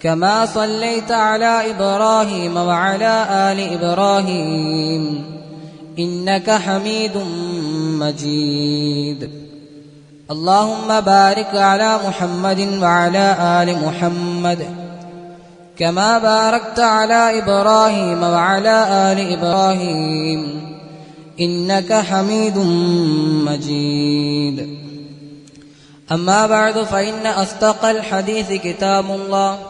كما صليت على إبراهيم وعلى آل إبراهيم إنك حميد مجيد. اللهم بارك على محمد وعلى آل محمد. كما باركت على إبراهيم وعلى آل إبراهيم إنك حميد مجيد. أما بعد فإن أصدق الحديث كتاب الله.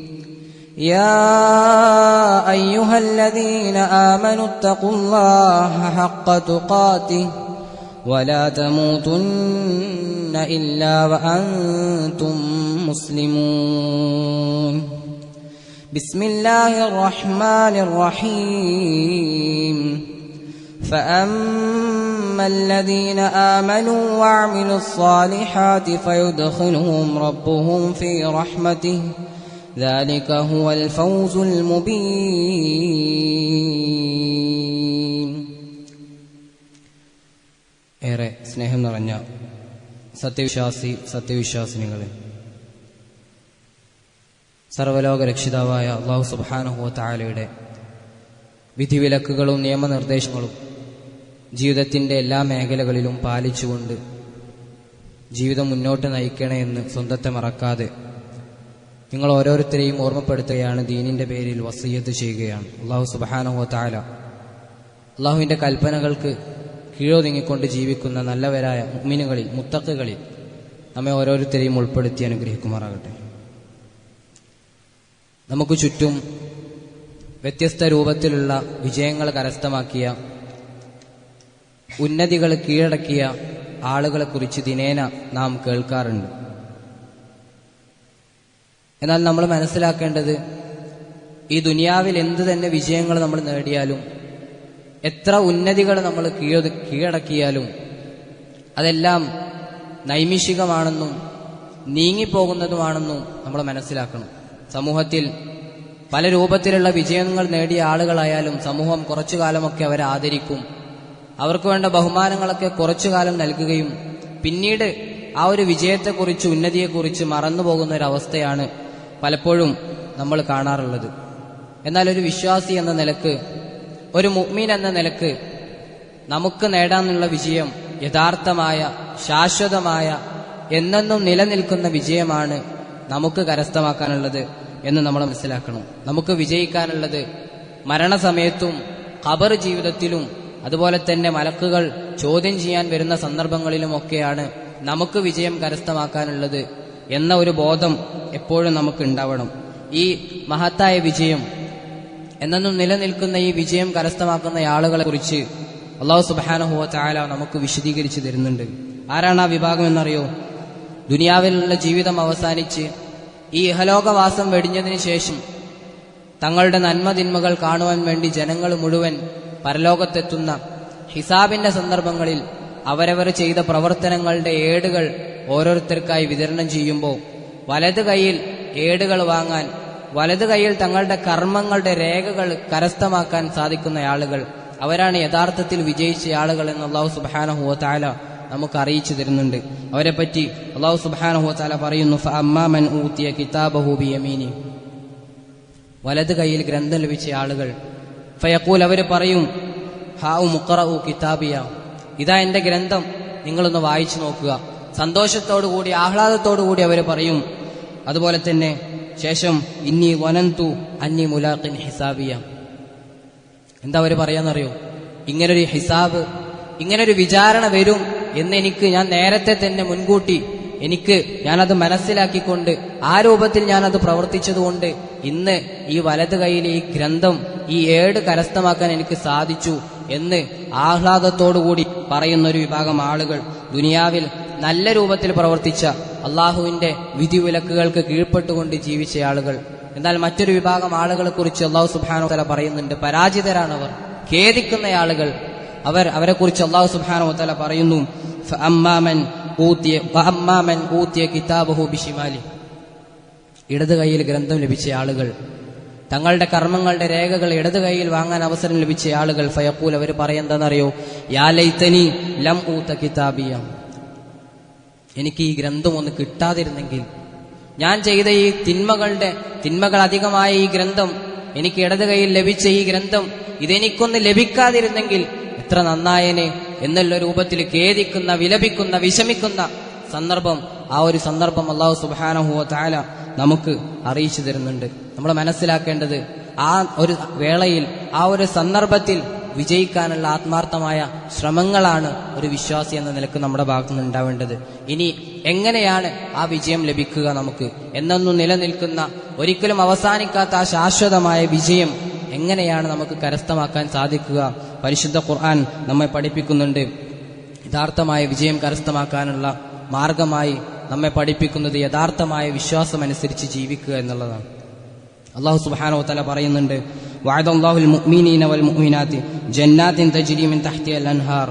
يا أيها الذين آمنوا اتقوا الله حق تقاته ولا تموتن إلا وأنتم مسلمون. بسم الله الرحمن الرحيم. فأما الذين آمنوا وعملوا الصالحات فيدخلهم ربهم في رحمته ذلك هو الفوز المبين ഏറെ സ്നേഹം നിറഞ്ഞ സത്യവിശ്വാസി സത്യവിശ്വാസിനികളെ സർവലോക രക്ഷിതാവായ അള്ളാഹു സുബാനുഹോ താലയുടെ വിധിവിലക്കുകളും നിയമനിർദ്ദേശങ്ങളും ജീവിതത്തിൻ്റെ എല്ലാ മേഖലകളിലും പാലിച്ചുകൊണ്ട് ജീവിതം മുന്നോട്ട് നയിക്കണേ എന്ന് സ്വന്തത്തെ മറക്കാതെ നിങ്ങൾ ഓരോരുത്തരെയും ഓർമ്മപ്പെടുത്തുകയാണ് ദീനിന്റെ പേരിൽ വസീയത്ത് ചെയ്യുകയാണ്. അള്ളാഹു സുബാനഹോ താല അള്ളാഹുവിന്റെ കൽപ്പനകൾക്ക് കീഴൊതുങ്ങിക്കൊണ്ട് ജീവിക്കുന്ന നല്ലവരായ മുഗ്മിനുകളിൽ മുത്തക്കുകളിൽ നമ്മെ ഓരോരുത്തരെയും ഉൾപ്പെടുത്തി അനുഗ്രഹിക്കുമാറാകട്ടെ. നമുക്ക് ചുറ്റും വ്യത്യസ്ത രൂപത്തിലുള്ള വിജയങ്ങൾ കരസ്ഥമാക്കിയ ഉന്നതികൾ കീഴടക്കിയ ആളുകളെക്കുറിച്ച് ദിനേന നാം കേൾക്കാറുണ്ട്. എന്നാൽ നമ്മൾ മനസ്സിലാക്കേണ്ടത് ഈ ദുനിയാവിൽ എന്ത് തന്നെ വിജയങ്ങൾ നമ്മൾ നേടിയാലും എത്ര ഉന്നതികൾ നമ്മൾ കീഴ കീഴടക്കിയാലും അതെല്ലാം നൈമിഷികമാണെന്നും നീങ്ങിപ്പോകുന്നതുമാണെന്നും നമ്മൾ മനസ്സിലാക്കണം. സമൂഹത്തിൽ പല രൂപത്തിലുള്ള വിജയങ്ങൾ നേടിയ ആളുകളായാലും സമൂഹം കുറച്ചു കാലമൊക്കെ അവരെ ആദരിക്കും. അവർക്ക് വേണ്ട ബഹുമാനങ്ങളൊക്കെ കുറച്ചു കാലം നൽകുകയും പിന്നീട് ആ ഒരു വിജയത്തെക്കുറിച്ച് ഉന്നതിയെക്കുറിച്ച് മറന്നു പോകുന്ന ഒരു അവസ്ഥയാണ് പലപ്പോഴും നമ്മൾ കാണാറുള്ളത്. എന്നാൽ ഒരു വിശ്വാസി എന്ന നിലയ്ക്ക് ഒരു മുഗ്മീൻ എന്ന നിലയ്ക്ക് നമുക്ക് നേടാനുള്ള വിജയം യഥാർത്ഥമായ ശാശ്വതമായ എന്നെന്നും നിലനിൽക്കുന്ന വിജയമാണ് നമുക്ക് കരസ്ഥമാക്കാനുള്ളത് എന്ന് നമ്മൾ മനസ്സിലാക്കണം. നമുക്ക് വിജയിക്കാനുള്ളത് മരണസമയത്തും ഖബർ ജീവിതത്തിലും അതുപോലെ തന്നെ മലക്കുകൾ ചോദ്യം ചെയ്യാൻ വരുന്ന സന്ദർഭങ്ങളിലുമൊക്കെയാണ് നമുക്ക് വിജയം കരസ്ഥമാക്കാനുള്ളത് എന്ന ഒരു ബോധം എപ്പോഴും നമുക്ക് ഉണ്ടാവണം ഈ മഹത്തായ വിജയം എന്നെന്നും നിലനിൽക്കുന്ന ഈ വിജയം കരസ്ഥമാക്കുന്ന ആളുകളെ കുറിച്ച് അള്ളാഹു സുബാനഹുവ ചായാല നമുക്ക് വിശദീകരിച്ച് തരുന്നുണ്ട്. ആരാണ് ആ വിഭാഗം എന്നറിയോ? ദുനിയാവിലുള്ള ജീവിതം അവസാനിച്ച് ഈ ഇഹലോകവാസം വെടിഞ്ഞതിന് ശേഷം തങ്ങളുടെ നന്മതിന്മകൾ കാണുവാൻ വേണ്ടി ജനങ്ങൾ മുഴുവൻ പരലോകത്തെത്തുന്ന ഹിസാബിന്റെ സന്ദർഭങ്ങളിൽ അവരവർ ചെയ്ത പ്രവർത്തനങ്ങളുടെ ഏടുകൾ ഓരോരുത്തർക്കായി വിതരണം ചെയ്യുമ്പോൾ വലത് കൈയിൽ ഏടുകൾ വാങ്ങാൻ വലത് കൈയിൽ തങ്ങളുടെ കർമ്മങ്ങളുടെ രേഖകൾ കരസ്ഥമാക്കാൻ സാധിക്കുന്ന ആളുകൾ അവരാണ് യഥാർത്ഥത്തിൽ വിജയിച്ച ആളുകൾ എന്ന് അള്ളാഹു സുബാനഹുവ താല നമുക്ക് അറിയിച്ചു തരുന്നുണ്ട്. അവരെ പറ്റി അള്ളാഹു സുബാന താല പറയുന്നു അമ്മാമൻ ഊത്തിയ കിതാബഹു ബിയമീനി. വലത് കൈയിൽ ഗ്രന്ഥം ലഭിച്ച ആളുകൾ ഫയക്കൂൽ അവർ പറയും ഹാവു മുക്കറ ഊ കിതാബിയ. ഇതാ എന്റെ ഗ്രന്ഥം നിങ്ങളൊന്ന് വായിച്ചു നോക്കുക. സന്തോഷത്തോടുകൂടി ആഹ്ലാദത്തോടുകൂടി അവർ പറയും അതുപോലെ തന്നെ ശേഷം ഇന്നി വനന്തു അന്നി മുലാഖിൻ ഹിസാബിയ. എന്താ അവർ പറയാന്നറിയോ? ഇങ്ങനൊരു ഹിസാബ് ഇങ്ങനൊരു വിചാരണ വരും എന്നെനിക്ക് ഞാൻ നേരത്തെ തന്നെ മുൻകൂട്ടി എനിക്ക് ഞാനത് മനസ്സിലാക്കിക്കൊണ്ട് ആ രൂപത്തിൽ ഞാനത് പ്രവർത്തിച്ചതുകൊണ്ട് ഇന്ന് ഈ വലത് കൈയിലെ ഈ ഗ്രന്ഥം ഈ ഏട് കരസ്ഥമാക്കാൻ എനിക്ക് സാധിച്ചു എന്ന് ആഹ്ലാദത്തോടുകൂടി പറയുന്ന ഒരു വിഭാഗം ആളുകൾ ദുനിയാവിൽ നല്ല രൂപത്തിൽ പ്രവർത്തിച്ച അള്ളാഹുവിന്റെ വിധിവിലക്കുകൾക്ക് കീഴ്പ്പെട്ടുകൊണ്ട് ജീവിച്ച ആളുകൾ. എന്നാൽ മറ്റൊരു വിഭാഗം ആളുകളെ കുറിച്ച് അള്ളാഹു സുബാനോ തല പറയുന്നുണ്ട്. പരാജിതരാണവർ. ഖേദിക്കുന്ന ആളുകൾ. അവർ അവരെ കുറിച്ച് അള്ളാഹു സുബാനോ തല പറയുന്നു ഇടത് കൈയിൽ ഗ്രന്ഥം ലഭിച്ച ആളുകൾ. തങ്ങളുടെ കർമ്മങ്ങളുടെ രേഖകൾ ഇടത് കൈയിൽ വാങ്ങാൻ അവസരം ലഭിച്ച ആളുകൾ. ഫയക്കൂൽ അവർ പറയുന്നതെന്നറിയോ യാലൈത്തനി ലം ഊത്ത കിതാബിയ. എനിക്ക് ഈ ഗ്രന്ഥം ഒന്ന് കിട്ടാതിരുന്നെങ്കിൽ ഞാൻ ചെയ്ത ഈ തിന്മകളുടെ തിന്മകൾ അധികമായ ഈ ഗ്രന്ഥം എനിക്ക് ഇടത് കൈയിൽ ലഭിച്ച ഈ ഗ്രന്ഥം ഇതെനിക്കൊന്ന് ലഭിക്കാതിരുന്നെങ്കിൽ എത്ര നന്നായനെ എന്നുള്ള രൂപത്തിൽ ഖേദിക്കുന്ന വിലപിക്കുന്ന വിഷമിക്കുന്ന സന്ദർഭം ആ ഒരു സന്ദർഭം അള്ളാഹു സുബാനഹുവ താല നമുക്ക് അറിയിച്ചു തരുന്നുണ്ട്. നമ്മൾ മനസ്സിലാക്കേണ്ടത് ആ ഒരു വേളയിൽ ആ ഒരു സന്ദർഭത്തിൽ വിജയിക്കാനുള്ള ആത്മാർത്ഥമായ ശ്രമങ്ങളാണ് ഒരു വിശ്വാസി എന്ന നിലയ്ക്ക് നമ്മുടെ ഭാഗത്തു നിന്ന് ഉണ്ടാവേണ്ടത്. ഇനി എങ്ങനെയാണ് ആ വിജയം ലഭിക്കുക നമുക്ക്? എന്നൊന്നും നിലനിൽക്കുന്ന ഒരിക്കലും അവസാനിക്കാത്ത ആ ശാശ്വതമായ വിജയം എങ്ങനെയാണ് നമുക്ക് കരസ്ഥമാക്കാൻ സാധിക്കുക? പരിശുദ്ധ ഖുർആൻ നമ്മെ പഠിപ്പിക്കുന്നുണ്ട്. യഥാർത്ഥമായ വിജയം കരസ്ഥമാക്കാനുള്ള മാർഗമായി നമ്മെ പഠിപ്പിക്കുന്നത് യഥാർത്ഥമായ വിശ്വാസമനുസരിച്ച് ജീവിക്കുക എന്നുള്ളതാണ്. അള്ളാഹു സുബാനോ തല പറയുന്നുണ്ട് വഅദല്ലാഹുൽ الله المؤمنين والمؤمنات جنات تجري من تحتها അൻഹാർ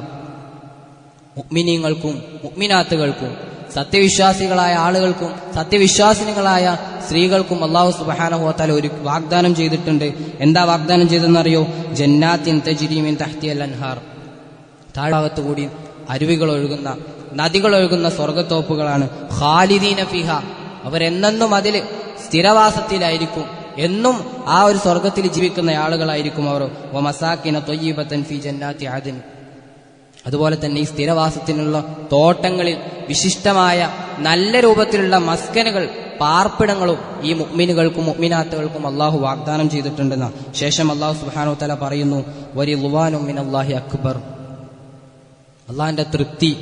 മുഅ്മിനീങ്ങൾക്കും മുഅ്മിനാത്തുകൾക്കും സത്യവിശ്വാസികളായ ആളുകൾക്കും സത്യവിശ്വാസിനികളായ സ്ത്രീകൾക്കും അള്ളാഹു സുബ്ഹാനഹു വതആല ഒരു വാഗ്ദാനം ചെയ്തിട്ടുണ്ട്. എന്താ വാഗ്ദാനം ചെയ്തെന്നറിയോ ജന്നാത്തിൻ തജിരീമിൻ തഹ്തിയൽ അൻഹാർ താഴ്ഭാഗത്തു കൂടി അരുവികൾ ഒഴുകുന്ന നദികൾ ഒഴുകുന്ന സ്വർഗത്തോപ്പുകളാണ് ഖാലിദീന ഫിഹ. അവരെന്നെന്നും അതിൽ സ്ഥിരവാസത്തിലായിരിക്കും. എന്നും ആ ഒരു സ്വർഗത്തിൽ ജീവിക്കുന്ന ആളുകളായിരിക്കും അവർ. വമസാക്കിന തൊയ്യീപത്തൻ ഫി ജന്നാത്തി ആദിൻ അതുപോലെ തന്നെ ഈ സ്ഥിരവാസത്തിനുള്ള തോട്ടങ്ങളിൽ വിശിഷ്ടമായ നല്ല രൂപത്തിലുള്ള മസ്കനുകൾ പാർപ്പിടങ്ങളും ഈ മുഅ്മിനുകൾക്കും മുഅ്മിനാത്തുകൾക്കും അള്ളാഹു വാഗ്ദാനം ചെയ്തിട്ടുണ്ടെന്ന്. ശേഷം അള്ളാഹു സുബ്ഹാനഹു തല പറയുന്നു വരി ലുവാനും അള്ളാഹി അക്ബർ. അള്ളാഹിന്റെ തൃപ്തി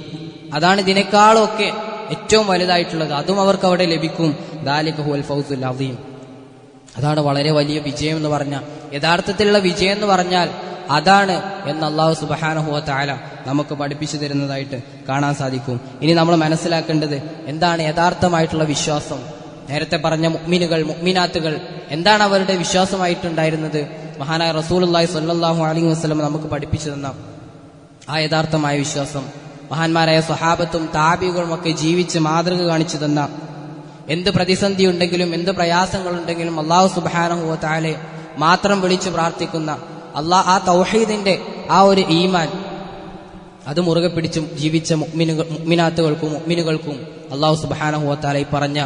അതാണ് ഇതിനേക്കാളും ഒക്കെ ഏറ്റവും വലുതായിട്ടുള്ളത്. അതും അവർക്ക് അവിടെ ലഭിക്കും. ദാലിക ഹുവൽ ഫൗസുൽ അദീം അതാണ് വളരെ വലിയ വിജയം എന്ന് പറഞ്ഞ യഥാർത്ഥത്തിലുള്ള വിജയം എന്ന് പറഞ്ഞാൽ അതാണ് എന്ന് അള്ളാഹു സുബഹാനഹുവ താല നമുക്ക് പഠിപ്പിച്ചു തരുന്നതായിട്ട് കാണാൻ സാധിക്കും. ഇനി നമ്മൾ മനസ്സിലാക്കേണ്ടത് എന്താണ് യഥാർത്ഥമായിട്ടുള്ള വിശ്വാസം? നേരത്തെ പറഞ്ഞ മുക്മിനുകൾ മുക്മിനാത്തുകൾ എന്താണ് അവരുടെ വിശ്വാസമായിട്ടുണ്ടായിരുന്നത്? മഹാനായ റസൂലുള്ളാഹി സ്വല്ലല്ലാഹു അലൈഹി വസ്ലം നമുക്ക് പഠിപ്പിച്ചു തന്ന ആ യഥാർത്ഥമായ വിശ്വാസം. മഹാന്മാരായ സ്വഹാബത്തും താപികളും ഒക്കെ ജീവിച്ച് മാതൃക കാണിച്ചു തന്ന എന്ത് പ്രതിസന്ധി ഉണ്ടെങ്കിലും എന്ത് പ്രയാസങ്ങളുണ്ടെങ്കിലും അള്ളാഹു സുബാനഹുവ താലെ മാത്രം വിളിച്ചു പ്രാർത്ഥിക്കുന്ന അള്ളാഹ് ആ തൗഹീദിന്റെ ആ ഒരു ഈമാൻ അത് മുറുകെ പിടിച്ചും ജീവിച്ച മുക്മിനുകൾ മുക്മിനാത്തുകൾക്കും മുക്മിനുകൾക്കും അള്ളാഹു സുബാനഹുവ താല ഈ പറഞ്ഞ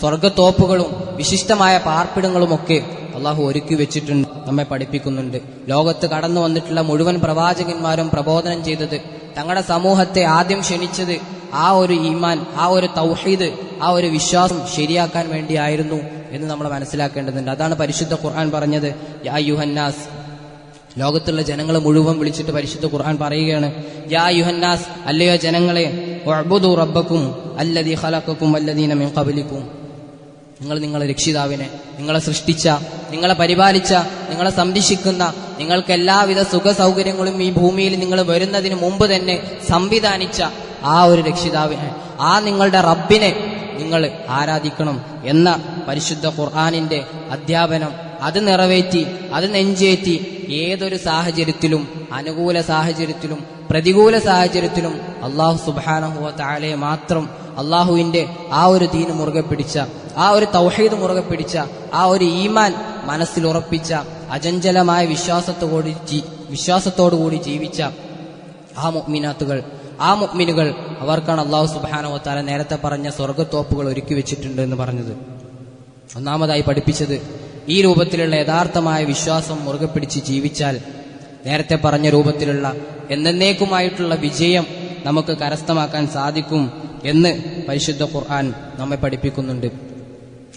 സ്വർഗത്തോപ്പുകളും വിശിഷ്ടമായ പാർപ്പിടങ്ങളും ഒക്കെ അള്ളാഹു ഒരുക്കി വെച്ചിട്ടുണ്ട് നമ്മെ പഠിപ്പിക്കുന്നുണ്ട്. ലോകത്ത് കടന്നു വന്നിട്ടുള്ള മുഴുവൻ പ്രവാചകന്മാരും പ്രബോധനം ചെയ്തത് തങ്ങളുടെ സമൂഹത്തെ ആദ്യം ക്ഷണിച്ചത് ആ ഒരു ഈമാൻ ആ ഒരു തൗഹീദ് ആ ഒരു വിശ്വാസം ശരിയാക്കാൻ വേണ്ടിയായിരുന്നു എന്ന് നമ്മൾ മനസ്സിലാക്കേണ്ടതുണ്ട്. അതാണ് പരിശുദ്ധ ഖുർആൻ പറഞ്ഞത്. യാ യുഹന്നാസ് ലോകത്തുള്ള ജനങ്ങളെ മുഴുവൻ വിളിച്ചിട്ട് പരിശുദ്ധ ഖുർആൻ പറയുകയാണ്. യാ യുഹന്നാസ് അല്ലയോ ജനങ്ങളെ റബ്ബക്കും അല്ലദീ ഖലഖക്കും അല്ലദീന മിൻ ഖബലിക്കും. നിങ്ങൾ നിങ്ങളെ രക്ഷിതാവിനെ നിങ്ങളെ സൃഷ്ടിച്ച നിങ്ങളെ പരിപാലിച്ച നിങ്ങളെ സംരക്ഷിക്കുന്ന നിങ്ങൾക്ക് എല്ലാവിധ സുഖ സൗകര്യങ്ങളും ഈ ഭൂമിയിൽ നിങ്ങൾ വരുന്നതിന് മുമ്പ് തന്നെ സംവിധാനിച്ച ആ ഒരു രക്ഷിതാവിനെ ആ നിങ്ങളുടെ റബ്ബിനെ നിങ്ങൾ ആരാധിക്കണം എന്ന പരിശുദ്ധ ഖുർആാനിന്റെ അധ്യാപനം അത് നിറവേറ്റി അത് നെഞ്ചേറ്റി ഏതൊരു സാഹചര്യത്തിലും അനുകൂല സാഹചര്യത്തിലും പ്രതികൂല സാഹചര്യത്തിലും അള്ളാഹു സുബാനഹുവ താലെ മാത്രം അള്ളാഹുവിന്റെ ആ ഒരു ദീന് മുറുകെ പിടിച്ച ആ ഒരു തൗഹീദ് മുറുകെ പിടിച്ച ആ ഒരു ഈമാൻ മനസ്സിൽ ഉറപ്പിച്ച അചഞ്ചലമായ വിശ്വാസത്തോടുകൂടി വിശ്വാസത്തോടുകൂടി ജീവിച്ച ആ മുഅ്മിനാത്തുകൾ ആ മുഗ്മിനുകൾ അവർക്കാണ് അള്ളാഹു സുബാനോത്താല നേരത്തെ പറഞ്ഞ സ്വർഗത്തോപ്പുകൾ ഒരുക്കി വെച്ചിട്ടുണ്ട് എന്ന് പറഞ്ഞത്. ഒന്നാമതായി പഠിപ്പിച്ചത് ഈ രൂപത്തിലുള്ള യഥാർത്ഥമായ വിശ്വാസം മുറുകെ പിടിച്ച് ജീവിച്ചാൽ നേരത്തെ പറഞ്ഞ രൂപത്തിലുള്ള എന്നേക്കുമായിട്ടുള്ള വിജയം നമുക്ക് കരസ്ഥമാക്കാൻ സാധിക്കും എന്ന് പരിശുദ്ധ ഖുർആൻ നമ്മെ പഠിപ്പിക്കുന്നുണ്ട്.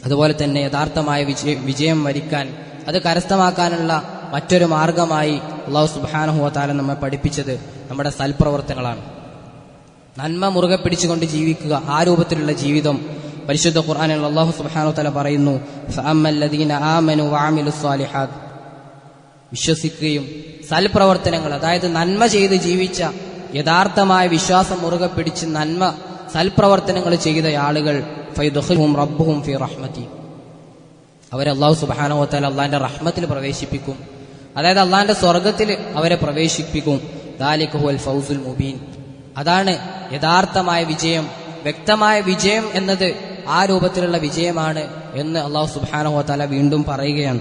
അതുപോലെ തന്നെ യഥാർത്ഥമായ വിജയ വിജയം വരിക്കാൻ അത് കരസ്ഥമാക്കാനുള്ള മറ്റൊരു മാർഗമായി അള്ളാഹു സുബാനഹുവത്താല നമ്മെ പഠിപ്പിച്ചത് നമ്മുടെ സൽപ്രവർത്തനങ്ങളാണ്. നന്മ മുറുകെ പിടിച്ചുകൊണ്ട് ജീവിക്കുക. ആ രൂപത്തിലുള്ള ജീവിതം പരിശുദ്ധ ഖുർആാനിൽ അള്ളാഹു സുബ്ഹാനഹു തല പറയുന്നു വിശ്വസിക്കുകയും സൽപ്രവർത്തനങ്ങൾ അതായത് നന്മ ചെയ്ത് ജീവിച്ച യഥാർത്ഥമായ വിശ്വാസം മുറുകെ പിടിച്ച് നന്മ സൽപ്രവർത്തനങ്ങൾ ചെയ്ത ആളുകൾ ഫൈദുഹും റബ്ബുഹും ഫി റഹ്മതി അവരെ അള്ളാഹു സുബാനോ തല അള്ളാഹിന്റെ റഹ്മത്തിൽ പ്രവേശിപ്പിക്കും. അതായത് അള്ളാഹിന്റെ സ്വർഗത്തിൽ അവരെ പ്രവേശിപ്പിക്കും. ദാലിഖുൽ ഫൗസുൽ മുബീൻ. അതാണ് യഥാർത്ഥമായ വിജയം. വ്യക്തമായ വിജയം എന്നത് ആ രൂപത്തിലുള്ള വിജയമാണ് എന്ന് അള്ളാഹു സുബ്ഹാനഹു വതആല വീണ്ടും പറയുകയാണ്.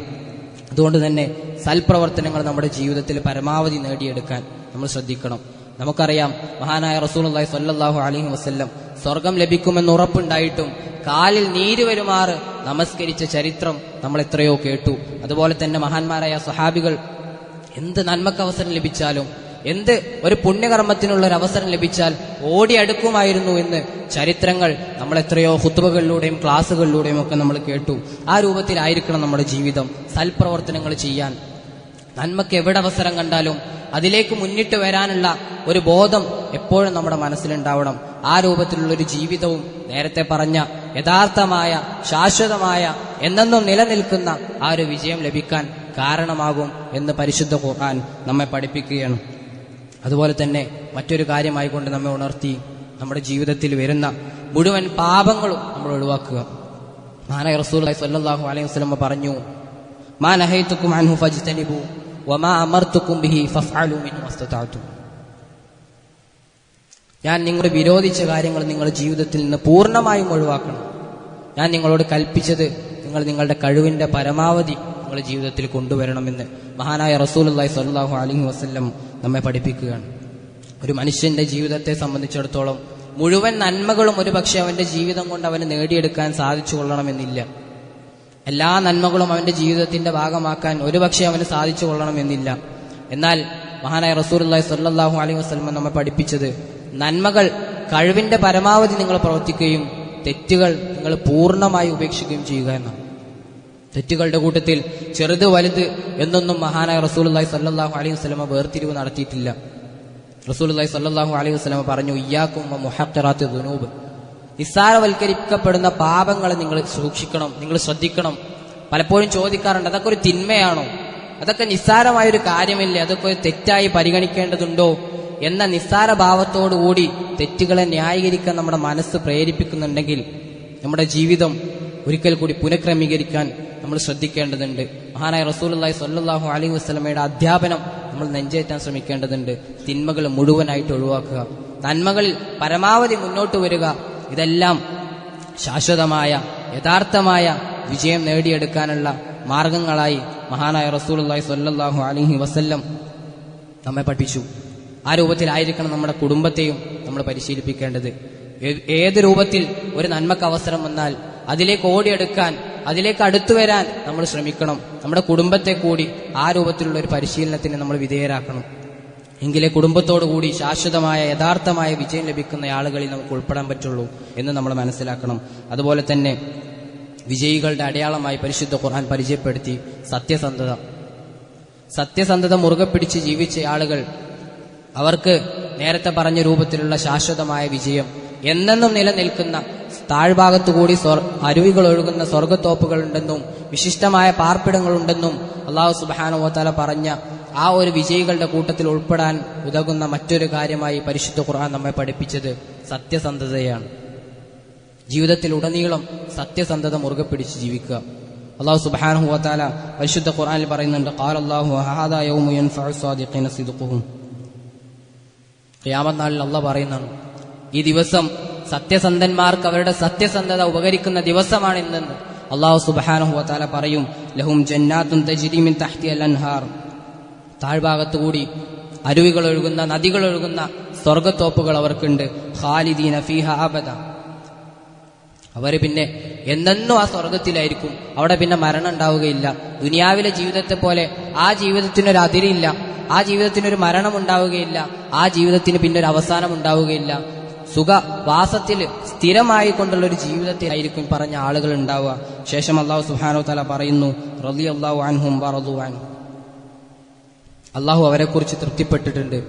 അതുകൊണ്ട് തന്നെ സൽപ്രവർത്തനങ്ങൾ നമ്മുടെ ജീവിതത്തിൽ പരമാവധി നേടിയെടുക്കാൻ നമ്മൾ ശ്രദ്ധിക്കണം. നമുക്കറിയാം മഹാനായ റസൂലുള്ളാഹി സല്ലാഹു അലഹി വസ്ല്ലം സ്വർഗം ലഭിക്കുമെന്ന് ഉറപ്പുണ്ടായിട്ടും കാലിൽ നീര് വരുമാർ നമസ്കരിച്ച ചരിത്രം നമ്മൾ എത്രയോ കേട്ടു. അതുപോലെ തന്നെ മഹാന്മാരായ സഹാബികൾ എന്ത് നന്മക്കവസരം ലഭിച്ചാലും എന്ത് ഒരു പുണ്യകർമ്മത്തിനുള്ള ഒരു അവസരം ലഭിച്ചാൽ ഓടിയടുക്കുമായിരുന്നു എന്ന് ചരിത്രങ്ങൾ നമ്മൾ എത്രയോ ഹുത്തുബകളിലൂടെയും ക്ലാസ്സുകളിലൂടെയും ഒക്കെ നമ്മൾ കേട്ടു. ആ രൂപത്തിലായിരിക്കണം നമ്മുടെ ജീവിതം സൽപ്രവർത്തനങ്ങൾ ചെയ്യാൻ. നന്മക്ക് എവിടെ അവസരം കണ്ടാലും അതിലേക്ക് മുന്നിട്ട് വരാനുള്ള ഒരു ബോധം എപ്പോഴും നമ്മുടെ മനസ്സിലുണ്ടാവണം. ആ രൂപത്തിലുള്ള ഒരു ജീവിതവും നേരത്തെ പറഞ്ഞ യഥാർത്ഥമായ ശാശ്വതമായ എന്നെന്നും നിലനിൽക്കുന്ന ആ ഒരു വിജയം ലഭിക്കാൻ കാരണമാകും എന്ന് പരിശുദ്ധ ഖുർആൻ നമ്മെ പഠിപ്പിക്കുകയാണ്. അതുപോലെ തന്നെ മറ്റൊരു കാര്യമായിക്കൊണ്ട് നമ്മെ ഉണർത്തി നമ്മുടെ ജീവിതത്തിൽ വരുന്ന മുഴുവൻ പാപങ്ങളും നമ്മൾ ഒഴിവാക്കുക. മാനായ റസൂൽ സല്ലാഹു അലൈഹി വസല്ലം പറഞ്ഞു മാ അൻഹു വമാ ബിഹി മിൻ ഞാൻ നിങ്ങളുടെ വിരോധിച്ച കാര്യങ്ങൾ നിങ്ങളുടെ ജീവിതത്തിൽ നിന്ന് പൂർണമായും ഒഴിവാക്കണം. ഞാൻ നിങ്ങളോട് കൽപ്പിച്ചത് നിങ്ങൾ നിങ്ങളുടെ കഴിവിന്റെ പരമാവധി നിങ്ങളുടെ ജീവിതത്തിൽ കൊണ്ടുവരണമെന്ന് മഹാനായ റസൂലുള്ളാഹി സ്വല്ലല്ലാഹു അലൈഹി വസ്ല്ലം നമ്മെ പഠിപ്പിക്കുകയാണ്. ഒരു മനുഷ്യന്റെ ജീവിതത്തെ സംബന്ധിച്ചിടത്തോളം മുഴുവൻ നന്മകളും ഒരു പക്ഷെ അവന്റെ ജീവിതം കൊണ്ട് അവന് നേടിയെടുക്കാൻ സാധിച്ചു കൊള്ളണമെന്നില്ല. എല്ലാ നന്മകളും അവന്റെ ജീവിതത്തിന്റെ ഭാഗമാക്കാൻ ഒരുപക്ഷെ അവന് സാധിച്ചു കൊള്ളണമെന്നില്ല. എന്നാൽ മഹാനായ റസൂലുള്ളാഹി സ്വല്ലല്ലാഹു അലൈഹി വസ്ലമ നമ്മെ പഠിപ്പിച്ചത് നന്മകൾ കഴിവിന്റെ പരമാവധി നിങ്ങൾ പ്രവർത്തിക്കുകയും തെറ്റുകൾ നിങ്ങൾ പൂർണമായി ഉപേക്ഷിക്കുകയും ചെയ്യുക എന്നാണ്. തെറ്റുകളുടെ കൂട്ടത്തിൽ ചെറുത് വലുത് എന്നൊന്നും മഹാനായ റസൂലുള്ളാഹി സല്ലാഹു അലൈഹി വസ്ലമ വേർതിരിവ് നടത്തിയിട്ടില്ല. റസൂലുള്ളാഹി സല്ലാഹു അലൈഹി വസ്ലമ പറഞ്ഞു ഇയാക്കും മുഹഖിറാത്തി ദുനൂബ്. നിസ്സാരവൽക്കരിക്കപ്പെടുന്ന പാപങ്ങൾ നിങ്ങൾ സൂക്ഷിക്കണം നിങ്ങൾ ശ്രദ്ധിക്കണം. പലപ്പോഴും ചോദിക്കാറുണ്ട് അതൊക്കെ ഒരു തിന്മയാണോ? അതൊക്കെ നിസ്സാരമായ ഒരു കാര്യമില്ലേ? അതൊക്കെ ഒരു തെറ്റായി പരിഗണിക്കേണ്ടതുണ്ടോ? എന്ന നിസ്സാര ഭാവത്തോടുകൂടി തെറ്റുകളെ ന്യായീകരിക്കാൻ നമ്മുടെ മനസ്സ് പ്രേരിപ്പിക്കുന്നുണ്ടെങ്കിൽ നമ്മുടെ ജീവിതം ഒരിക്കൽ കൂടി പുനഃക്രമീകരിക്കാൻ നമ്മൾ ശ്രദ്ധിക്കേണ്ടതുണ്ട്. മഹാനായ റസൂലുള്ളാഹി സ്വല്ലല്ലാഹു അലൈഹി വസ്ലമയുടെ അധ്യാപനം നമ്മൾ നെഞ്ചേറ്റാൻ ശ്രമിക്കേണ്ടതുണ്ട്. തിന്മകൾ മുഴുവനായിട്ട് ഒഴിവാക്കുക. നന്മകളിൽ പരമാവധി മുന്നോട്ട് വരിക. ഇതെല്ലാം ശാശ്വതമായ യഥാർത്ഥമായ വിജയം നേടിയെടുക്കാനുള്ള മാർഗങ്ങളായി മഹാനായ റസൂലുള്ളാഹി സ്വല്ലല്ലാഹു അലൈഹി വസ്ല്ലം നമ്മെ പഠിപ്പിച്ചു. ആ രൂപത്തിലായിരിക്കണം നമ്മുടെ കുടുംബത്തെയും നമ്മൾ പരിശീലിപ്പിക്കേണ്ടത്. ഏത് രൂപത്തിൽ ഒരു നന്മക്ക് അവസരം വന്നാൽ അതിലേക്ക് ഓടിയെടുക്കാൻ അതിലേക്ക് അടുത്തു വരാൻ നമ്മൾ ശ്രമിക്കണം. നമ്മുടെ കുടുംബത്തെ കൂടി ആ രൂപത്തിലുള്ള ഒരു പരിശീലനത്തിന് നമ്മൾ വിധേയരാക്കണം. എങ്കിലേ കുടുംബത്തോടുകൂടി ശാശ്വതമായ യഥാർത്ഥമായ വിജയം ലഭിക്കുന്ന ആളുകളിൽ നമുക്ക് ഉൾപ്പെടാൻ പറ്റുള്ളൂ എന്ന് നമ്മൾ മനസ്സിലാക്കണം. അതുപോലെ തന്നെ വിജയികളുടെ അടയാളമായി പരിശുദ്ധ ഖുർആൻ പരിചയപ്പെടുത്തി സത്യസന്ധത. സത്യസന്ധത മുറുകെ പിടിച്ച് ജീവിച്ച ആളുകൾ അവർക്ക് നേരത്തെ പറഞ്ഞ രൂപത്തിലുള്ള ശാശ്വതമായ വിജയം എന്നെന്നും നിലനിൽക്കുന്ന താഴ്ഭാഗത്തുകൂടി സ്വർ അരുവികൾ ഒഴുകുന്ന സ്വർഗത്തോപ്പുകളുണ്ടെന്നും വിശിഷ്ടമായ പാർപ്പിടങ്ങളുണ്ടെന്നും അള്ളാഹു സുബാനുവത്താല പറഞ്ഞ ആ ഒരു വിജയികളുടെ കൂട്ടത്തിൽ ഉൾപ്പെടാൻ ഉതകുന്ന മറ്റൊരു കാര്യമായി പരിശുദ്ധ ഖുർആൻ നമ്മെ പഠിപ്പിച്ചത് സത്യസന്ധതയാണ്. ജീവിതത്തിൽ ഉടനീളം സത്യസന്ധത മുറുകെ പിടിച്ച് ജീവിക്കുക. അള്ളാഹു സുബ്ഹാനഹു വാല പരിശുദ്ധ ഖുർആനിൽ പറയുന്നുണ്ട് നാളിൽ അള്ളാഹ് പറയുന്നതാണ് ഈ ദിവസം സത്യസന്ധന്മാർക്ക് അവരുടെ സത്യസന്ധത ഉപകരിക്കുന്ന ദിവസമാണ് ഇന്നെന്ന് അള്ളാഹു സുബ്ഹാനഹു വതആല പറയും. ലഹും ജന്നാത്തും തജിരിമിൻ മിൻ തഹ്തിഹൽ അൻഹാർ. താഴ്ഭാഗത്തുകൂടി അരുവികൾ ഒഴുകുന്ന നദികൾ ഒഴുകുന്ന സ്വർഗത്തോപ്പുകൾ അവർക്കുണ്ട്. ഖാലിദീന ഫീഹ ആബദ അവർ പിന്നെ എന്നെന്നും ആ സ്വർഗത്തിലായിരിക്കും അവിടെ പിന്നെ മരണം ഉണ്ടാവുകയില്ല. ദുനിയാവിലെ ജീവിതത്തെ പോലെ ആ ജീവിതത്തിനൊരു അതിരില്ല. ആ ജീവിതത്തിനൊരു മരണം ഉണ്ടാവുകയില്ല ആ ജീവിതത്തിന് പിന്നെ ഒരു അവസാനം ഉണ്ടാവുകയില്ല സുഖവാസത്തിൽ സ്ഥിരമായി കൊണ്ടുള്ള ഒരു ജീവിതത്തിലായിരിക്കും പറഞ്ഞ ആളുകൾ ഉണ്ടാവുക. ശേഷം അള്ളാഹു സുഹാനോ തല പറയുന്നു റലി അള്ളാഹു അൻഹും വറദു അൻഹു. അള്ളാഹു അവരെക്കുറിച്ച് തൃപ്തിപ്പെട്ടിട്ടുണ്ട്.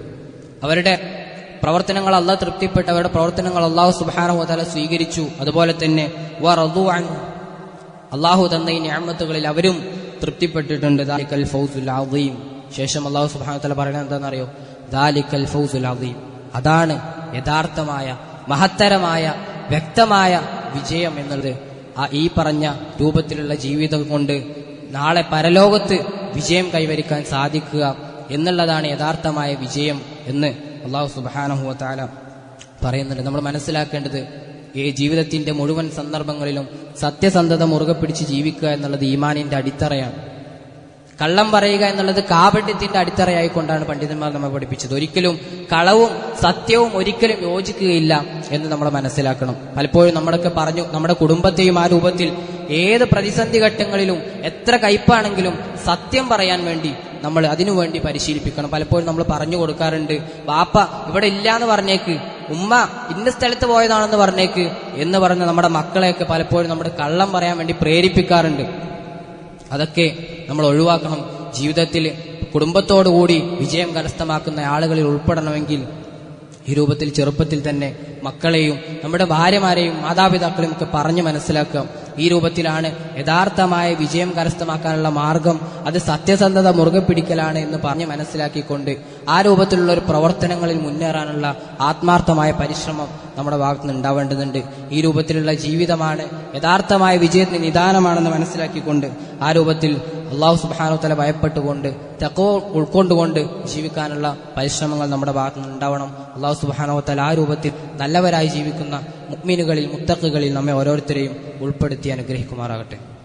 അവരുടെ പ്രവർത്തനങ്ങൾ അള്ളാഹ് തൃപ്തിപ്പെട്ട് അവരുടെ പ്രവർത്തനങ്ങൾ അള്ളാഹു സുബാനഹു തല സ്വീകരിച്ചു. അതുപോലെ തന്നെ വറദു അള്ളാഹു തന്ന ഈ ഞാമത്തുകളിൽ അവരും തൃപ്തിപ്പെട്ടിട്ടുണ്ട്. ദാലിക്കൽ ഫൗസുൽ ശേഷം അള്ളാഹു സുബ്ഹാനഹു തല പറയുന്നത് എന്താണെന്നറിയോ? ദാലിക്കൽ ഫൗസുൽ അതാണ് യഥാർത്ഥമായ മഹത്തരമായ വ്യക്തമായ വിജയം എന്നുള്ളത് ആ ഈ പറഞ്ഞ രൂപത്തിലുള്ള ജീവിതം കൊണ്ട് നാളെ പരലോകത്ത് വിജയം കൈവരിക്കാൻ സാധിക്കുക എന്നുള്ളതാണ് യഥാർത്ഥമായ വിജയം എന്ന് അള്ളാഹു സുബ്ഹാനഹു തആല പറയുന്നുണ്ട്. നമ്മൾ മനസ്സിലാക്കേണ്ടത് ഈ ജീവിതത്തിന്റെ മുഴുവൻ സന്ദർഭങ്ങളിലും സത്യസന്ധത മുറുകെ പിടിച്ച് ജീവിക്കുക എന്നുള്ളത് ഈമാനിന്റെ അടിത്തറയാണ്. കള്ളം പറയുക എന്നുള്ളത് കാപട്യത്തിന്റെ അടിത്തറയായിക്കൊണ്ടാണ് പണ്ഡിതന്മാർ നമ്മെ പഠിപ്പിച്ചത്. ഒരിക്കലും കളവും സത്യവും ഒരിക്കലും യോജിക്കുകയില്ല എന്ന് നമ്മൾ മനസ്സിലാക്കണം. പലപ്പോഴും നമ്മളൊക്കെ പറഞ്ഞു നമ്മുടെ കുടുംബത്തെയും ആ രൂപത്തിൽ ഏത് പ്രതിസന്ധി ഘട്ടങ്ങളിലും എത്ര കയ്പാണെങ്കിലും സത്യം പറയാൻ വേണ്ടി നമ്മൾ അതിനുവേണ്ടി പരിശീലിപ്പിക്കണം. പലപ്പോഴും നമ്മൾ പറഞ്ഞു കൊടുക്കാറുണ്ട് വാപ്പ ഇവിടെ ഇല്ല എന്ന് പറഞ്ഞേക്ക്. ഉമ്മ ഇന്ന സ്ഥലത്ത് പോയതാണെന്ന് പറഞ്ഞേക്ക്. എന്ന് പറഞ്ഞ് നമ്മുടെ മക്കളെയൊക്കെ പലപ്പോഴും നമ്മുടെ കള്ളം പറയാൻ വേണ്ടി പ്രേരിപ്പിക്കാറുണ്ട്. അതൊക്കെ നമ്മൾ ഒഴിവാക്കണം. ജീവിതത്തിൽ കുടുംബത്തോടുകൂടി വിജയം കരസ്ഥമാക്കുന്ന ആളുകളിൽ ഉൾപ്പെടണമെങ്കിൽ ഈ രൂപത്തിൽ ചെറുപ്പത്തിൽ തന്നെ മക്കളെയും നമ്മുടെ ഭാര്യമാരെയും മാതാപിതാക്കളെയും ഒക്കെ പറഞ്ഞു മനസ്സിലാക്കാം. ഈ രൂപത്തിലാണ് യഥാർത്ഥമായ വിജയം കരസ്ഥമാക്കാനുള്ള മാർഗം അത് സത്യസന്ധത മുറുകെ പിടിക്കലാണ് എന്ന് പറഞ്ഞ് മനസ്സിലാക്കിക്കൊണ്ട് ആ രൂപത്തിലുള്ള ഒരു പ്രവർത്തനങ്ങളിൽ മുന്നേറാനുള്ള ആത്മാർത്ഥമായ പരിശ്രമം നമ്മുടെ ഭാഗത്ത് നിന്ന് ഉണ്ടാവേണ്ടതുണ്ട്. ഈ രൂപത്തിലുള്ള ജീവിതമാണ് യഥാർത്ഥമായ വിജയത്തിന് നിദാനമാണെന്ന് മനസ്സിലാക്കിക്കൊണ്ട് ആ രൂപത്തിൽ അള്ളാഹു സുബാനു തല ഭയപ്പെട്ടുകൊണ്ട് തെക്കോ ഉൾക്കൊണ്ടുകൊണ്ട് ജീവിക്കാനുള്ള പരിശ്രമങ്ങൾ നമ്മുടെ ഭാഗത്ത് നിന്ന് ഉണ്ടാവണം. അള്ളാഹു സുബാനോ തല ആ രൂപത്തിൽ നല്ലവരായി ജീവിക്കുന്ന മുക്മീനുകളിൽ മുത്തക്കുകളിൽ നമ്മെ ഓരോരുത്തരെയും ഉൾപ്പെടുത്തി അനുഗ്രഹിക്കുമാറാകട്ടെ.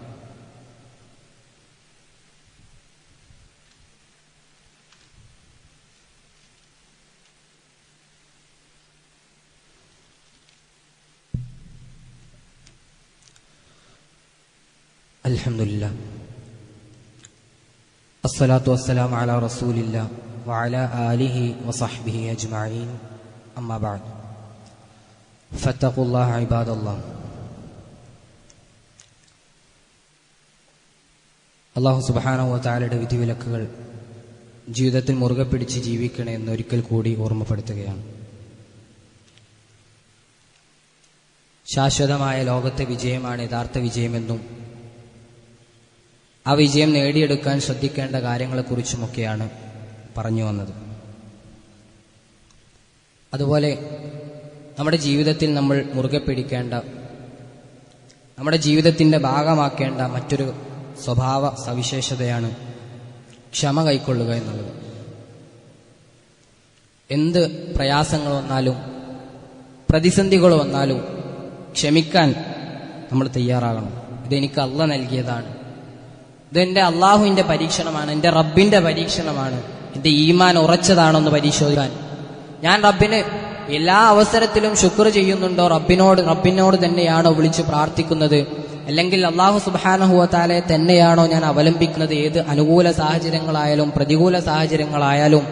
അലഹമില്ല അസ്സലാത്തു വസ്സലാം അല റസൂലില്ല വഅല ആലിഹി വസഹ്ബിഹി അജ്മഈൻ. അമ്മാ ബഅദ്. ഫത്തഖുല്ലാഹ ഇബാദല്ലാഹ് അള്ളാഹു സുബാനോ താലയുടെ വിധിവിലക്കുകൾ ജീവിതത്തിൽ മുറുകെ പിടിച്ച് ജീവിക്കണമെന്ന് ഒരിക്കൽ കൂടി ഓർമ്മപ്പെടുത്തുകയാണ്. ശാശ്വതമായ ലോകത്തെ വിജയമാണ് യഥാർത്ഥ വിജയമെന്നും ആ വിജയം നേടിയെടുക്കാൻ ശ്രദ്ധിക്കേണ്ട കാര്യങ്ങളെക്കുറിച്ചുമൊക്കെയാണ് പറഞ്ഞു വന്നത്. അതുപോലെ നമ്മുടെ ജീവിതത്തിൽ നമ്മൾ മുറുകെ പിടിക്കേണ്ട നമ്മുടെ ജീവിതത്തിന്റെ ഭാഗമാക്കേണ്ട മറ്റൊരു സ്വഭാവ സവിശേഷതയാണ് ക്ഷമ കൈക്കൊള്ളുക എന്നുള്ളത്. എന്ത് പ്രയാസങ്ങൾ വന്നാലും പ്രതിസന്ധികൾ വന്നാലും ക്ഷമിക്കാൻ നമ്മൾ തയ്യാറാകണം. ഇതെനിക്ക് അല്ല നൽകിയതാണ്. ഇതെന്റെ അള്ളാഹുവിന്റെ പരീക്ഷണമാണ് എന്റെ റബ്ബിന്റെ പരീക്ഷണമാണ്. എന്റെ ഈമാൻ ഉറച്ചതാണെന്ന് പരിശോധിക്കാൻ. ഞാൻ റബ്ബിന് എല്ലാ അവസരത്തിലും ശുക്ർ ചെയ്യുന്നുണ്ടോ? റബ്ബിനോട് റബ്ബിനോട് തന്നെയാണോ വിളിച്ച് പ്രാർത്ഥിക്കുന്നത്? അല്ലെങ്കിൽ അള്ളാഹു സുബാനഹുവത്താലെ തന്നെയാണോ ഞാൻ അവലംബിക്കുന്നത്? ഏത് അനുകൂല സാഹചര്യങ്ങളായാലും പ്രതികൂല സാഹചര്യങ്ങളായാലും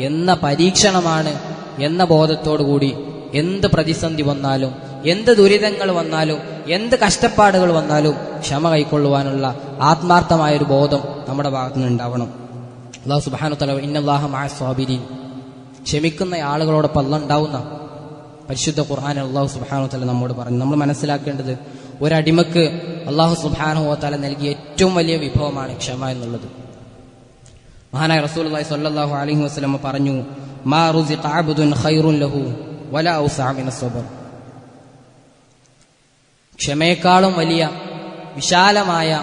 എന്ന പരീക്ഷണമാണ് എന്ന ബോധത്തോടു കൂടി എന്ത് പ്രതിസന്ധി വന്നാലും എന്ത് ദുരിതങ്ങൾ വന്നാലും എന്ത് കഷ്ടപ്പാടുകൾ വന്നാലും ക്ഷമ കൈക്കൊള്ളുവാനുള്ള ആത്മാർത്ഥമായ ഒരു ബോധം നമ്മുടെ ഭാഗത്തു നിന്നുണ്ടാവണം അള്ളാഹു സുബാനു തല ഇന്നല്ലാഹമായ സ്വാബിരീൻ ക്ഷമിക്കുന്ന ആളുകളോടൊപ്പം അല്ല ഉണ്ടാവുന്ന പരിശുദ്ധ ഖുർആൻ അള്ളാഹു സുബാനു തല നമ്മോട് പറഞ്ഞു. നമ്മൾ മനസ്സിലാക്കേണ്ടത് ഒരടിമക്ക് അള്ളാഹു സുബാനു തല നൽകിയ ഏറ്റവും വലിയ വിഭവമാണ് ക്ഷമ എന്നുള്ളത്. മഹാനായ റസൂൽ അള്ളാഹി സ്വല്ലല്ലാഹു അലൈഹി വസല്ലമ പറഞ്ഞു മാ റുസിഖ അബ്ദുൻ ഖൈറുൻ ലഹു വല ഔസാമിന സ്വബർ ക്ഷമയെക്കാളും വലിയ വിശാലമായ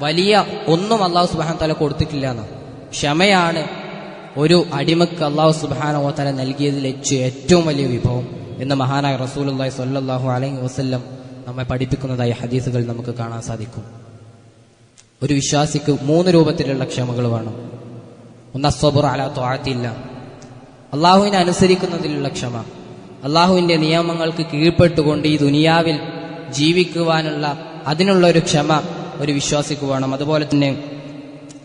വലിയ ഒന്നും അള്ളാഹു സുബാൻ തല കൊടുത്തിട്ടില്ല എന്ന് ക്ഷമയാണ് ഒരു അടിമക്ക് അള്ളാഹു സുബാന തല നൽകിയതിൽ ഏറ്റവും വലിയ വിഭവം എന്ന് മഹാനായ റസൂൽ അള്ളാഹി സ്വല്ലല്ലാഹു അലൈഹി വസ്ല്ലം നമ്മെ പഠിപ്പിക്കുന്നതായി ഹദീസുകൾ നമുക്ക് കാണാൻ സാധിക്കും. ഒരു വിശ്വാസിക്ക് മൂന്ന് രൂപത്തിലുള്ള ക്ഷമകൾ വേണം. ഒന്ന് അസ്വബുർ അലാത്തോ ത്വാഴത്തില്ല അള്ളാഹുവിനെ അനുസരിക്കുന്നതിലുള്ള ക്ഷമ. അള്ളാഹുവിന്റെ നിയമങ്ങൾക്ക് കീഴ്പ്പെട്ടുകൊണ്ട് ഈ ദുനിയാവിൽ ജീവിക്കുവാനുള്ള അതിനുള്ള ഒരു ക്ഷമ ഒരു വിശ്വാസിക്ക് വേണം. അതുപോലെ തന്നെ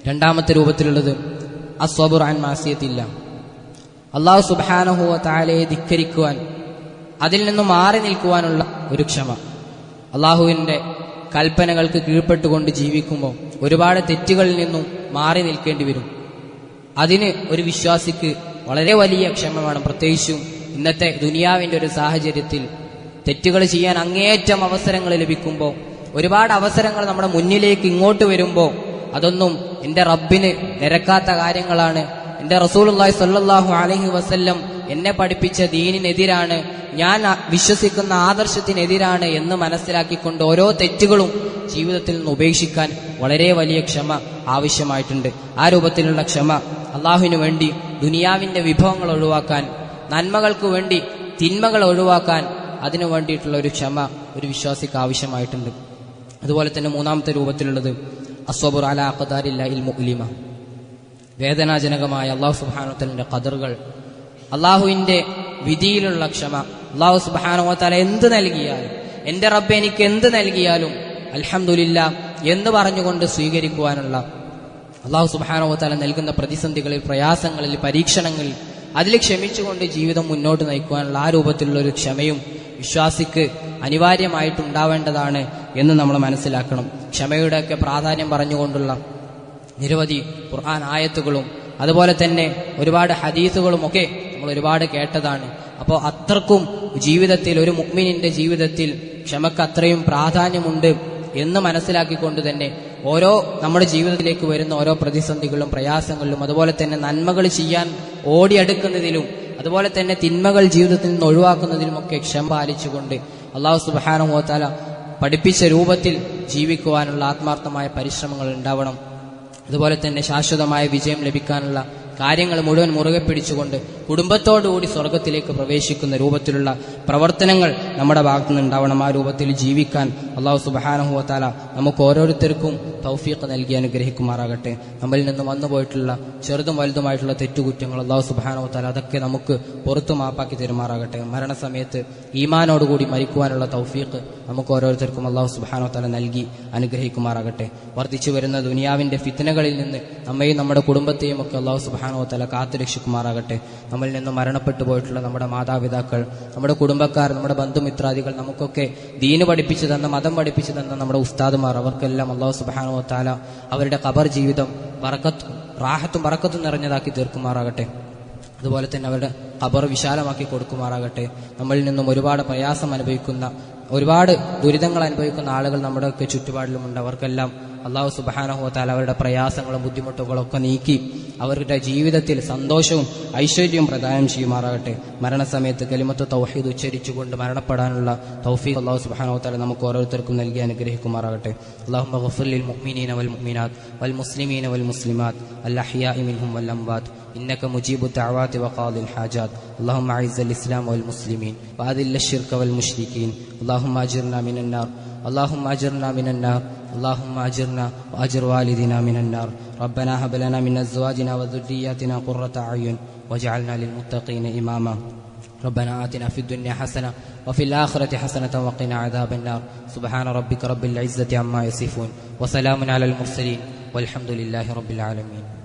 രണ്ടാമത്തെ രൂപത്തിലുള്ളത് അസ്വബുർ ആൻ മാസിയത്തില്ല. അള്ളാഹു സുബാനഹുവ താലയെ ധിക്കരിക്കുവാൻ അതിൽ നിന്നും മാറി നിൽക്കുവാനുള്ള ഒരു ക്ഷമ. അള്ളാഹുവിന്റെ കൽപ്പനകൾക്ക് കീഴ്പ്പെട്ടുകൊണ്ട് ജീവിക്കുമ്പോൾ ഒരുപാട് തെറ്റുകളിൽ നിന്നും മാറി നിൽക്കേണ്ടി വരും. അതിന് ഒരു വിശ്വാസിക്ക് വളരെ വലിയ ക്ഷമ വേണം. പ്രത്യേകിച്ചും ഇന്നത്തെ ദുനിയാവിന്റെ ഒരു സാഹചര്യത്തിൽ തെറ്റുകൾ ചെയ്യാൻ അങ്ങേയറ്റം അവസരങ്ങൾ ലഭിക്കുമ്പോൾ ഒരുപാട് അവസരങ്ങൾ നമ്മുടെ മുന്നിലേക്ക് ഇങ്ങോട്ട് വരുമ്പോൾ അതൊന്നും എന്റെ റബ്ബിന് നിരക്കാത്ത കാര്യങ്ങളാണ്. എന്റെ റസൂലുള്ളാഹി സ്വല്ലല്ലാഹു അലൈഹി വസല്ലം എന്നെ പഠിപ്പിച്ച ദീനിനെതിരാണ് ഞാൻ വിശ്വസിക്കുന്ന ആദർശത്തിനെതിരാണ് എന്ന് മനസ്സിലാക്കിക്കൊണ്ട് ഓരോ തെറ്റുകളും ജീവിതത്തിൽ നിന്ന് ഉപേക്ഷിക്കാൻ വളരെ വലിയ ക്ഷമ ആവശ്യമായിട്ടുണ്ട്. ആ രൂപത്തിലുള്ള ക്ഷമ അള്ളാഹുവിനു വേണ്ടി ദുനിയാവിന്റെ വിഭവങ്ങൾ ഒഴിവാക്കാൻ നന്മകൾക്ക് വേണ്ടി തിന്മകൾ ഒഴിവാക്കാൻ അതിനു വേണ്ടിയിട്ടുള്ള ഒരു ക്ഷമ ഒരു വിശ്വാസിക്ക് ആവശ്യമായിട്ടുണ്ട്. അതുപോലെ തന്നെ മൂന്നാമത്തെ രൂപത്തിലുള്ളത് അസ്വബുർ അല അഖദാരില്ല ഇൽ മുഅ്ലിമ. വേദനാജനകമായ അള്ളാഹു സുബാനോത്തലിന്റെ കതറുകൾ അള്ളാഹുവിന്റെ വിധിയിലുള്ള ക്ഷമ അള്ളാഹു സുബാനോത്തല എന്ത് നൽകിയാലും എന്റെ റബ്ബ് എനിക്ക് എന്ത് നൽകിയാലും അലഹമില്ല എന്ന് പറഞ്ഞുകൊണ്ട് സ്വീകരിക്കുവാനുള്ള അള്ളാഹു സുബാനോത്തല നൽകുന്ന പ്രതിസന്ധികളിൽ പ്രയാസങ്ങളിൽ പരീക്ഷണങ്ങളിൽ അതിൽ ക്ഷമിച്ചുകൊണ്ട് ജീവിതം മുന്നോട്ട് നയിക്കുവാനുള്ള ആ രൂപത്തിലുള്ള ഒരു ക്ഷമയും വിശ്വാസിക്ക് അനിവാര്യമായിട്ടുണ്ടാവേണ്ടതാണ് എന്ന് നമ്മൾ മനസ്സിലാക്കണം. ക്ഷമയുടെയൊക്കെ പ്രാധാന്യം പറഞ്ഞുകൊണ്ടുള്ള നിരവധി ഖുർആൻ ആയത്തുകളും അതുപോലെ തന്നെ ഒരുപാട് ഹദീസുകളും ഒക്കെ നമ്മൾ ഒരുപാട് കേട്ടതാണ്. അപ്പോൾ അത്രക്കും ജീവിതത്തിൽ ഒരു മുക്മിനിന്റെ ജീവിതത്തിൽ ക്ഷമക്ക് അത്രയും പ്രാധാന്യമുണ്ട് എന്ന് മനസ്സിലാക്കിക്കൊണ്ട് തന്നെ ഓരോ നമ്മുടെ ജീവിതത്തിലേക്ക് വരുന്ന ഓരോ പ്രതിസന്ധികളിലും പ്രയാസങ്ങളിലും അതുപോലെ തന്നെ നന്മകൾ ചെയ്യാൻ ഓടിയെടുക്കുന്നതിലും അതുപോലെ തന്നെ തിന്മകൾ ജീവിതത്തിൽ നിന്ന് ഒഴിവാക്കുന്നതിനുമൊക്കെ ക്ഷമ പാലിച്ചുകൊണ്ട് അള്ളാഹു സുബാനുമോത്താല പഠിപ്പിച്ച രൂപത്തിൽ ജീവിക്കുവാനുള്ള ആത്മാർത്ഥമായ പരിശ്രമങ്ങൾ ഉണ്ടാവണം. അതുപോലെ തന്നെ ശാശ്വതമായ വിജയം ലഭിക്കാനുള്ള കാര്യങ്ങൾ മുഴുവൻ മുറുകെ പിടിച്ചുകൊണ്ട് കുടുംബത്തോടുകൂടി സ്വർഗത്തിലേക്ക് പ്രവേശിക്കുന്ന രൂപത്തിലുള്ള പ്രവർത്തനങ്ങൾ നമ്മുടെ ഭാഗത്തു നിന്ന് ഉണ്ടാവണം ആ രൂപത്തിൽ ജീവിക്കാൻ അള്ളാഹു സുബാനഹുവത്താല നമുക്ക് ഓരോരുത്തർക്കും തൗഫീഖ് നൽകി അനുഗ്രഹിക്കുമാറാകട്ടെ. നമ്മിൽ നിന്ന് വന്നുപോയിട്ടുള്ള ചെറുതും വലുതുമായിട്ടുള്ള തെറ്റുകുറ്റങ്ങൾ അള്ളാഹു സുബാനഹുത്താല അതൊക്കെ നമുക്ക് പുറത്തു മാപ്പാക്കി തരുമാറാകട്ടെ. മരണസമയത്ത് ഈമാനോടുകൂടി മരിക്കുവാനുള്ള തൗഫീഖ് നമുക്ക് ഓരോരുത്തർക്കും അള്ളാഹു സുബാനഹുത്താല നൽകി അനുഗ്രഹിക്കുമാറാകട്ടെ. വർദ്ധിച്ചു വരുന്ന ദുനിയാവിന്റെ ഫിത്തനകളിൽ നിന്ന് നമ്മയും നമ്മുടെ കുടുംബത്തെയും ഒക്കെ അള്ളാഹു സുബാനോ തല കാത്തു രക്ഷിക്കുമാറാകട്ടെ. നമ്മളിൽ നിന്നും മരണപ്പെട്ടു പോയിട്ടുള്ള നമ്മുടെ മാതാപിതാക്കൾ നമ്മുടെ കുടുംബക്കാർ നമ്മുടെ ബന്ധുമിത്രാദികൾ നമുക്കൊക്കെ ദീന് പഠിപ്പിച്ചു തന്ന മതം പഠിപ്പിച്ചു തന്ന നമ്മുടെ ഉസ്താദുമാർ അവർക്കെല്ലാം അള്ളാഹു സുബാനോ താല അവരുടെ കബർ ജീവിതം വറക്കത്തും റാഹത്തും വറക്കത്തും നിറഞ്ഞതാക്കി തീർക്കുമാറാകട്ടെ. അതുപോലെ തന്നെ അവരുടെ കബർ വിശാലമാക്കി കൊടുക്കുമാറാകട്ടെ. നമ്മളിൽ നിന്നും ഒരുപാട് പ്രയാസം അനുഭവിക്കുന്ന ഒരുപാട് ദുരിതങ്ങൾ അനുഭവിക്കുന്ന ആളുകൾ നമ്മുടെയൊക്കെ ചുറ്റുപാടിലുമുണ്ട്. അവർക്കെല്ലാം അള്ളാഹു സുബാനഹുത്താൽ അവരുടെ പ്രയാസങ്ങളും ബുദ്ധിമുട്ടുകളും ഒക്കെ നീക്കി അവരുടെ ജീവിതത്തിൽ സന്തോഷവും ഐശ്വര്യവും പ്രദാനം ചെയ്യുമാറാകട്ടെ മരണസമയത്ത് കലിമത്ത് തൗഹീദ് ഉച്ചരിച്ചുകൊണ്ട് മരണപ്പെടാനുള്ള തൗഫീഖ് അള്ളാഹു സുബാനഹുത്താല നമുക്ക് ഓരോരുത്തർക്കും നൽകി അനുഗ്രഹിക്കുമാറാകട്ടെ അള്ളാഹു മഗ്ഫിറിൽ മുഅ്മിനീന വൽ മുഅ്മിനാത്ത് വൽ മുസ്ലിമീന വൽ മുസ്ലിമാത്ത് അൽ അഹ്യാഇ മിൻഹും വൽ അംവാത്ത് إنك مجيب الدعوات وقاضي الحاجات اللهم أعز الإسلام والمسلمين وأذل الشرك والمشركين اللهم أجرنا من النار اللهم أجرنا من النار اللهم أجرنا وأجر والدنا من النار. ربنا هب لنا من أزواجنا وذرياتنا قرة أعين واجعلنا للمتقين إماما. ربنا آتنا في الدنيا حسنة وفي الآخرة حسنة وقنا عذاب النار. سبحان ربك رب العزة عما يصفون وسلام على المرسلين والحمد لله رب العالمين.